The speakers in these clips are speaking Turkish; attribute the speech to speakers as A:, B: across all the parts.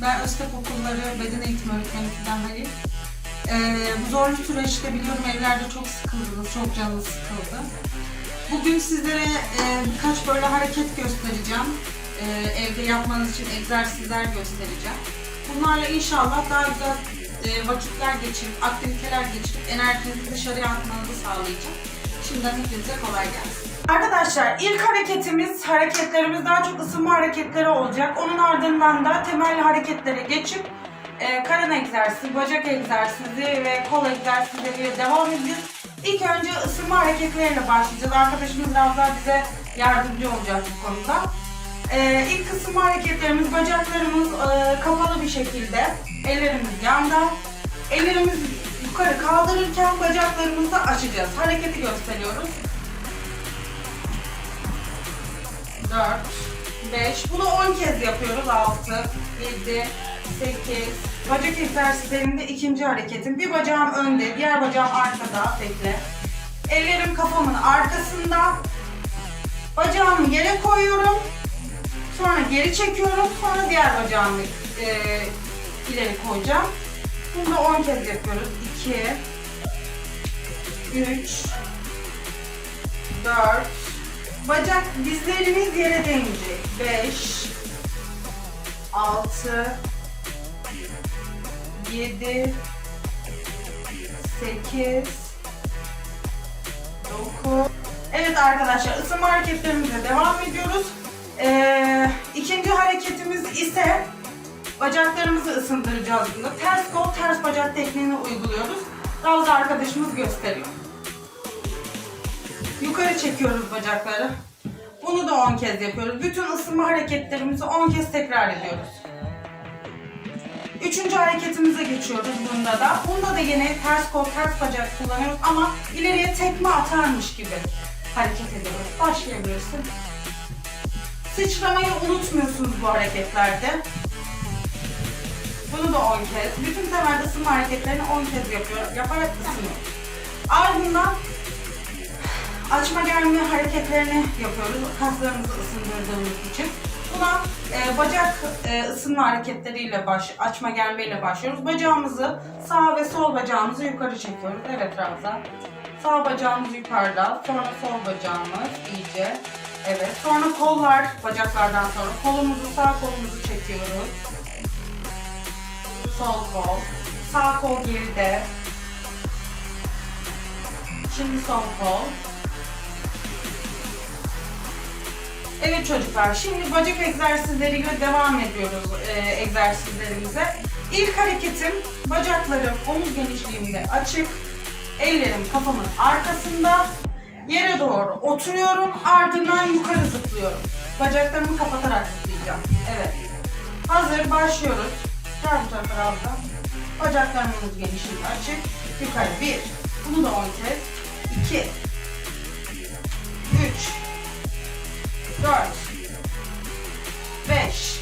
A: Ben Öztep Okulları Beden Eğitimi Öğretmeni Fidan Halil. Ee, bu zorlu süreçte biliyorum evlerde çok sıkıldınız, çok canınız sıkıldı. Bugün sizlere e, birkaç böyle hareket göstereceğim. E, evde yapmanız için egzersizler göstereceğim. Bunlarla inşallah daha güzel e, vakitler geçirip, aktiviteler geçirip enerjinizi dışarıya atmanızı sağlayacağım. Şimdiden hepinize kolay gelsin. Arkadaşlar ilk hareketimiz, hareketlerimiz daha çok ısınma hareketleri olacak. Onun ardından da temel hareketlere geçip e, karın egzersizi, bacak egzersizi ve kol egzersizleriyle devam edeceğiz. İlk önce ısınma hareketleriyle başlayacağız. Arkadaşımız biraz daha bize yardımcı olacak bu konuda. E, ilk ısınma hareketlerimiz bacaklarımız e, kapalı bir şekilde, ellerimiz yanda. Ellerimizi yukarı kaldırırken bacaklarımızı açacağız. Hareketi gösteriyoruz. 4, 5, bunu 10 kez yapıyoruz. 6, 7, 8. Bacak egzersizlerinde ikinci hareketim. Bir bacağım önde, diğer bacağım arkada. Bekle. Ellerim kafamın arkasında. Bacağımı yere koyuyorum. Sonra geri çekiyorum. Sonra diğer bacağımı e, ileri koyacağım. Bunu da 10 kez yapıyoruz. 2, 3, 4, Bacak dizlerimiz yere değmeyecek. 5 6 7 8 9 Evet arkadaşlar ısınma hareketlerimize devam ediyoruz. Ee, ikinci hareketimiz ise bacaklarımızı ısındıracağız bunda. Ters kol, ters bacak tekniğini uyguluyoruz. Ravza arkadaşımız gösteriyor. Yukarı çekiyoruz bacakları. Bunu da 10 kez yapıyoruz. Bütün ısınma hareketlerimizi 10 kez tekrar ediyoruz. Üçüncü hareketimize geçiyoruz bunda da. Bunda da yine ters kol, ters bacak kullanıyoruz ama ileriye tekme atarmış gibi hareket ediyoruz. Başlayabilirsin. Sıçramayı unutmuyorsunuz bu hareketlerde. Bunu da 10 kez. Bütün temel ısınma hareketlerini 10 kez yapıyoruz. Yaparak ısınıyoruz. Ardından açma germe hareketlerini yapıyoruz. Kaslarımızı ısındırdığımız için. Buna e, bacak e, ısınma hareketleriyle baş, açma germeyle başlıyoruz. Bacağımızı sağ ve sol bacağımızı yukarı çekiyoruz. Evet Ramza. Sağ bacağımız yukarıda, sonra sol bacağımız iyice. Evet. Sonra kollar bacaklardan sonra kolumuzu sağ kolumuzu çekiyoruz. Sol kol, sağ kol geride. Şimdi sol kol. Evet çocuklar, şimdi bacak egzersizleriyle devam ediyoruz e, egzersizlerimize. İlk hareketim bacaklarım omuz genişliğimde açık, ellerim kafamın arkasında, yere doğru oturuyorum, ardından yukarı zıplıyorum. Bacaklarımı kapatarak zıplayacağım. Evet. Hazır, başlıyoruz. Gel bu tarafa Ravza. Bacaklarım omuz genişliğinde açık, yukarı bir. Bunu da 10 kez. 2 3 dört, beş,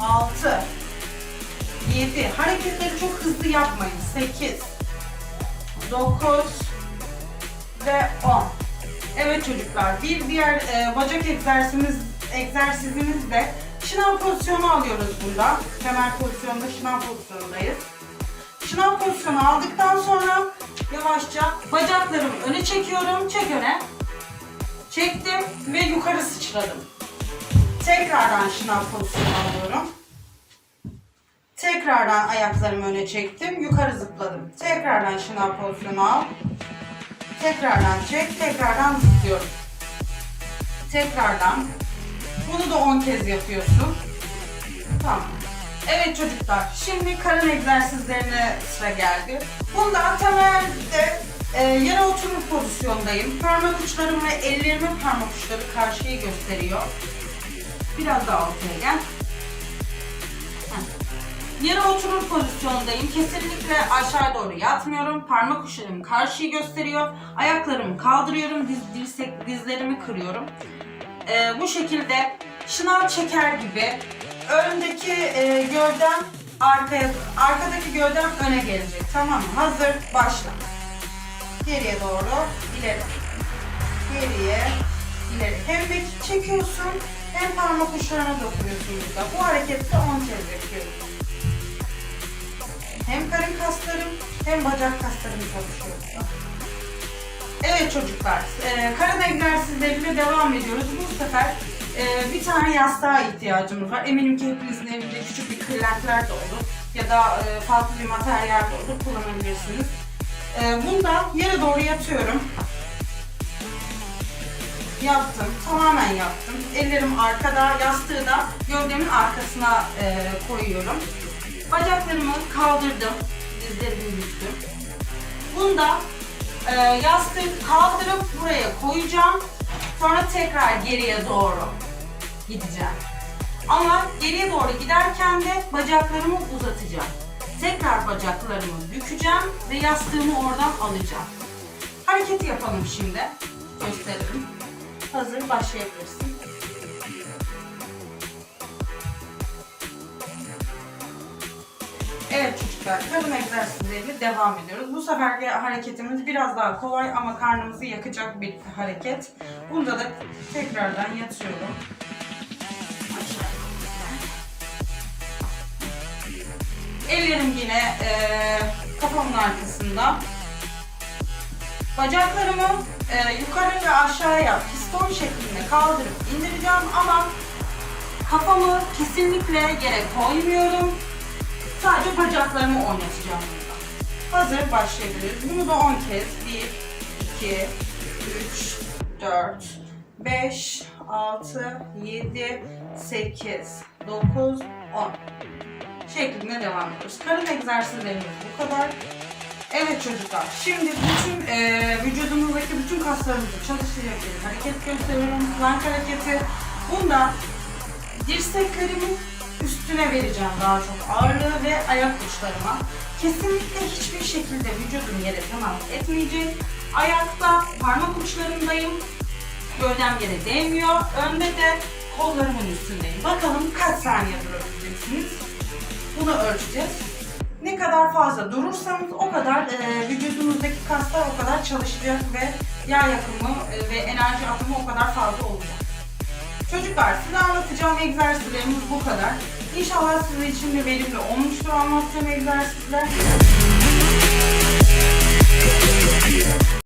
A: altı, yedi. Hareketleri çok hızlı yapmayın. Sekiz, dokuz ve on. Evet çocuklar, bir diğer e, bacak egzersizimiz, egzersizimiz de şınav pozisyonu alıyoruz burada. Kemer pozisyonunda şınav pozisyonundayız. Şınav pozisyonu aldıktan sonra yavaşça bacaklarımı öne çekiyorum. Çek öne. Çektim ve yukarı sıçradım. Tekrardan şınav pozisyonu alıyorum. Tekrardan ayaklarımı öne çektim, yukarı zıpladım. Tekrardan şınav pozisyonu al. Tekrardan çek, tekrardan zıplıyorum. Tekrardan. Bunu da 10 kez yapıyorsun. Tamam. Evet çocuklar, şimdi karın egzersizlerine sıra geldi. Bunda temelde e, yere oturma pozisyondayım. Parmak uçlarım ve ellerimin parmak uçları karşıya gösteriyor. Biraz daha ortaya gel. Heh. Yere oturur pozisyondayım. Kesinlikle aşağı doğru yatmıyorum. Parmak uçlarım karşıyı gösteriyor. Ayaklarımı kaldırıyorum. Diz, dirsek, dizlerimi kırıyorum. E, bu şekilde şınav çeker gibi öndeki e, gövdem arkaya, arkadaki gövdem öne gelecek. Tamam mı? Hazır, başla geriye doğru ileri. Geriye ileri. Hem beki çekiyorsun hem parmak uçlarına dokunuyorsun burada. Bu harekette 10 kez yapıyorum. Hem karın kaslarım hem bacak kaslarım çalışıyor. Evet çocuklar, e, karın egzersizlerine devam ediyoruz. Bu sefer e, bir tane yastığa ihtiyacımız var. Eminim ki hepinizin evinde küçük bir kırlentler de olur ya da e, farklı bir materyal de olur kullanabilirsiniz. E, bunda yere doğru yatıyorum. Yaptım, tamamen yaptım. Ellerim arkada, yastığı da gövdemin arkasına e, koyuyorum. Bacaklarımı kaldırdım, dizlerimi büktüm. Bunda e, yastığı kaldırıp buraya koyacağım. Sonra tekrar geriye doğru gideceğim. Ama geriye doğru giderken de bacaklarımı uzatacağım. Tekrar bacaklarımı bükeceğim ve yastığımı oradan alacağım. Hareketi yapalım şimdi. Gösterelim. Hazır başlayabilirsin. Evet çocuklar, karın egzersizleriyle devam ediyoruz. Bu seferki hareketimiz biraz daha kolay ama karnımızı yakacak bir hareket. Bunda da tekrardan yatıyorum. Ellerim yine eee kafamın arkasında. Bacaklarımı eee, yukarı ve aşağıya piston şeklinde kaldırıp indireceğim ama kafamı kesinlikle yere koymuyorum. Sadece bacaklarımı oynatacağım. Hazır başlayabiliriz. Bunu da 10 kez. 1, 2, 3, 4, 5, 6, 7, 8, 9, 10 şeklinde devam ediyoruz. Karın egzersizlerimiz bu kadar. Evet çocuklar, şimdi bütün e, vücudumuzdaki bütün kaslarımızı çalıştıracak hareket gösteriyorum. Plank hareketi. Bunda dirseklerimin üstüne vereceğim daha çok ağırlığı ve ayak uçlarıma. Kesinlikle hiçbir şekilde vücudum yere temas etmeyecek. Ayakta parmak uçlarındayım. Gövdem yere değmiyor. Önde de kollarımın üstündeyim. Bakalım kaç saniye durabileceksiniz. Bunu ölçeceğiz. Ne kadar fazla durursanız o kadar e, vücudunuzdaki kaslar o kadar çalışacak ve yağ yakımı e, ve enerji akımı o kadar fazla olacak. Çocuklar size anlatacağım egzersizlerimiz bu kadar. İnşallah sizin için de verimli olmuştur anlattığım egzersizler.